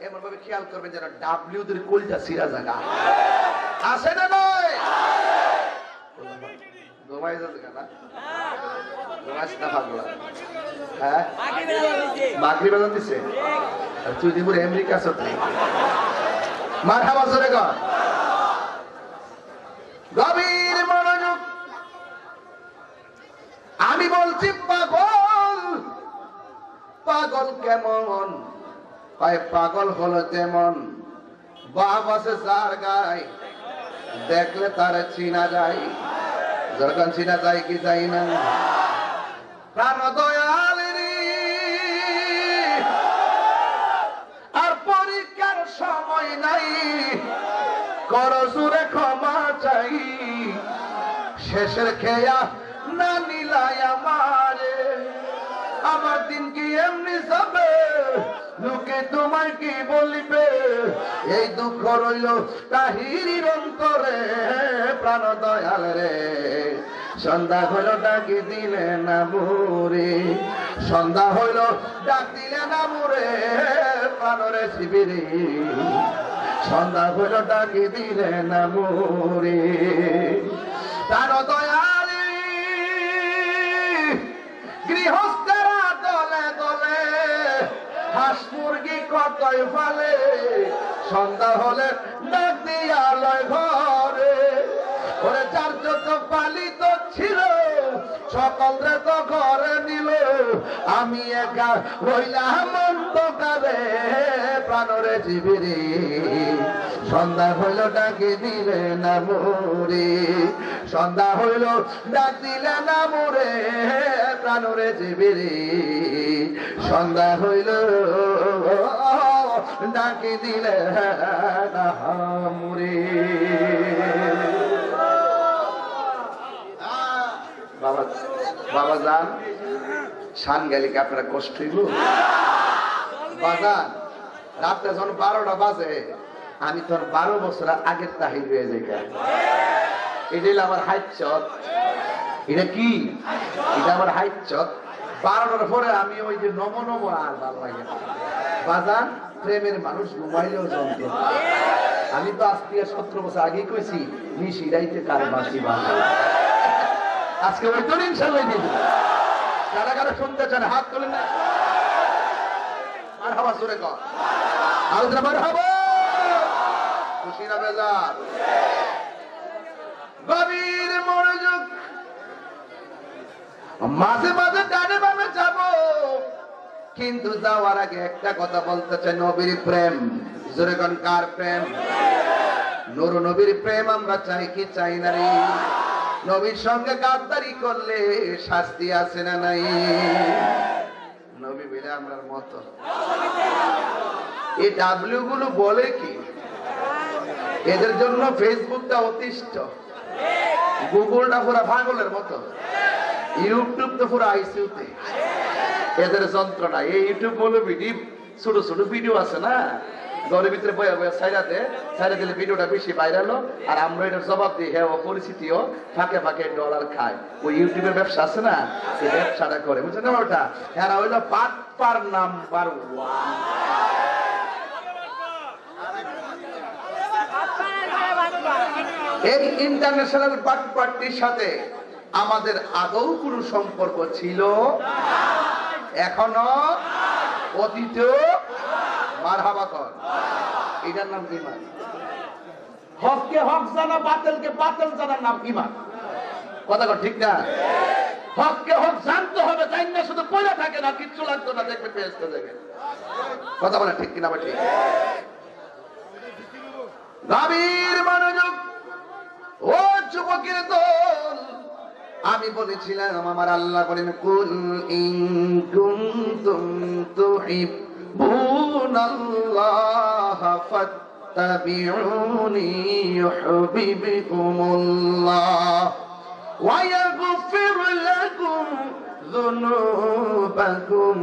এমন ভাবে খেয়াল করবেন যেন ডাব্লিউ দের কলটা সিরা জায়গা। আছে না নয় ঘুমাই যাচ্ছে না ঘুমাইস না পাগলা? হ্যাঁ? মাগরি বেতন দিছে। আর তুই দিবুর আমেরিকা আছো তুই। মার হাবা জোরে কর। গভীর মনোযোগ। আমি বলছি পাগল। পাগল কেমন? হয় পাগল হলো তেমন বাপ আছে যার গায়, দেখলে তার চিনা যায়। যখন চিনা যায় কি যাই না। আর পরীক্ষার সময় নাই। কর সুরে ক্ষমা চাই, শেষের খেয়া না নিলাই আমারে। আমার দিন কি এমনি যাবে? লোকে তোমায় কি বলিবে? এই দুঃখ রইল তাহিরির অন্তরে, প্রাণ দয়াল রে। সন্ধ্যা হইল, ডাকি দিলে না মুরে সন্ধ্যা হইল, ডাক দিলে না মুরে প্রাণরে শিবিরে। সন্ধ্যা হইল, ডাকি দিলে না মুরে তার দয়ালি কতই ফালে সন্ধ্যা হলে ডাক দিয়া লয় ঘরে। ওরে চার যত পালিত ছিল সকলরে তো ঘরে নিল। আমি একা রইলাম অন্ধকারে, প্রাণরে জীবিরে সন্ধ্যা হইল ডাকি দিলে না মোরে সন্ধ্যা হইল ডাক দিলে না মোরে প্রাণরে জীবিরে সন্ধ্যা হইল ডাকে দিলে না বাবা বাবা যান। শান গেলে কি আপনারা কষ্ট বাজান রাত্রে যখন বারোটা বাজে, আমি তোর বারো বছর আগের তাহির হয়ে যাই এটা আমার হাইচত এটা কি? এটা আমার হাইচত বারোটার পরে আমি ওই যে নম নম আর লাগে বাজান প্রেমের মানুষ ঘুমাইলেও যন্ত্র আমি তো আজ থেকে সতেরো বছর আগে কইছি, নিশি রাইতে কার বাসি বাজে আজকে ওই তো ইনশাল্লাহ কারা কারা শুনতে চান, হাত তোলেন না। আর জোরে কর। আলোচনা মার হাবা বেজার। মনোযোগ, মাঝে মাঝে কিন্তু যাওয়ার আগে একটা কথা বলতে চাই নবীর প্রেম। জোরে কার প্রেম? নুর নবীর প্রেম আমরা চাই কি চাই না রে? নবীর সঙ্গে গাদ্দারি করলে শাস্তি আছে না নাই? নবী মতো। এই ডাব্লিউ গুলো বলে কি? এদের জন্য ফেসবুকটা অতিষ্ঠ। গুগলটা পুরো পাগলের মতো। ইউটিউব তো পুরো আইসিউতে। এদের যন্ত্রণা। এই ইউটিউব ভিডিও ছোট ছোট ভিডিও আছে না? ঘরের ভিতরে বয়ে বয়ে সাইরাতে সাইরা দিলে ভিডিওটা বেশি ভাইরাল আর আমরা এটার জবাব দিই হ্যাঁ ফাঁকে ফাঁকে ডলার খায়। ওই ইউটিউবের ব্যবসা আছে না? ব্যবসাটা করে, বুঝছেন না ওটা হ্যাঁ নাম্বার ওয়ান। এই ইন্টারন্যাশনাল সাথে আমাদের আদৌ কোনো সম্পর্ক ছিল? এখনও অতীত মারহাবা কর। এটার নাম ইমান। হককে হক জানা, বাতিলকে বাতিল জানার নাম ইমান। কথা কর, ঠিক না? হককে হক জানতে হবে তাই না শুধু পয়লা থাকে না, কিচ্ছু লাগতো না, দেখবে কথা বলে ঠিক কিনা বা ঠিক? গভীর মনোযোগ, ও যুবকের দল। আমি বলেছিলাম, আমার আল্লাহ বলেন, কুল ইন কুনতুম তুহিব্বুনাল্লাহ ফাত্তাবিউনি ইউহিব্বুকুমুল্লাহ ওয়া ইয়াগফির লাকুম যুনুবাকুম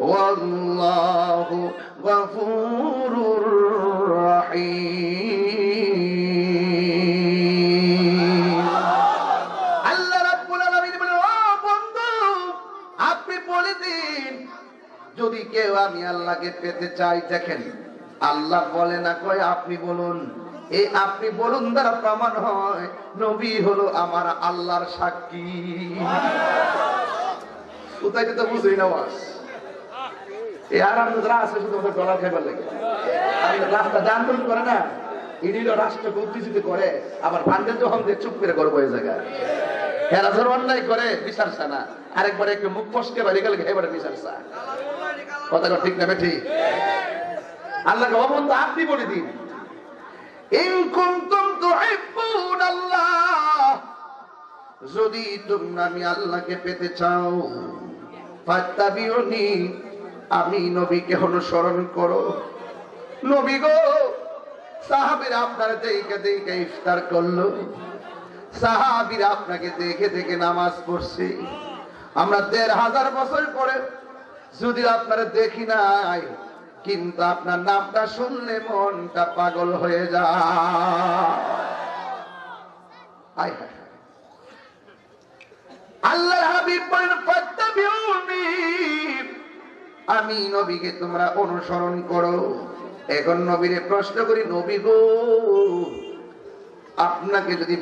ওয়াল্লাহু গফুরুর কেউ আমি আল্লাহকে পেতে চাই, দেখেন। আল্লাহ বলে না, কয়, আপনি বলুন। এই আপনি বলুন দ্বারা প্রমাণ হয়, নবী হলো আমার আল্লাহর সাক্ষী। কোথায় তো বুঝি না বাস আবার চুপ করে করব করে আরেকবার একটু মুখ ফসকে বাড়ি গেলে এবারে বিচার কথা ঠিক না ঠিক আল্লাহকে অবন্ধ আপনি বলে দিন। যদি তোমরা আমি আল্লাহকে পেতে চাও আমি নবীকে অনুসরণ করো। নবী গো, সাহাবীরা আপনার দেখে দেখে ইফতার করল। সাহাবীরা আপনাকে দেখে দেখে নামাজ পড়ছে। আমরা দেড় হাজার বছর পরে যদি আপনারা দেখি নাই, কিন্তু আপনার নামটা শুনলে মনটা পাগল হয়ে যায়। আল্লাহ আমি নবীকে তোমরা অনুসরণ করো এখন নবীরে প্রশ্ন করি, নবী গো, আপনাকে যদি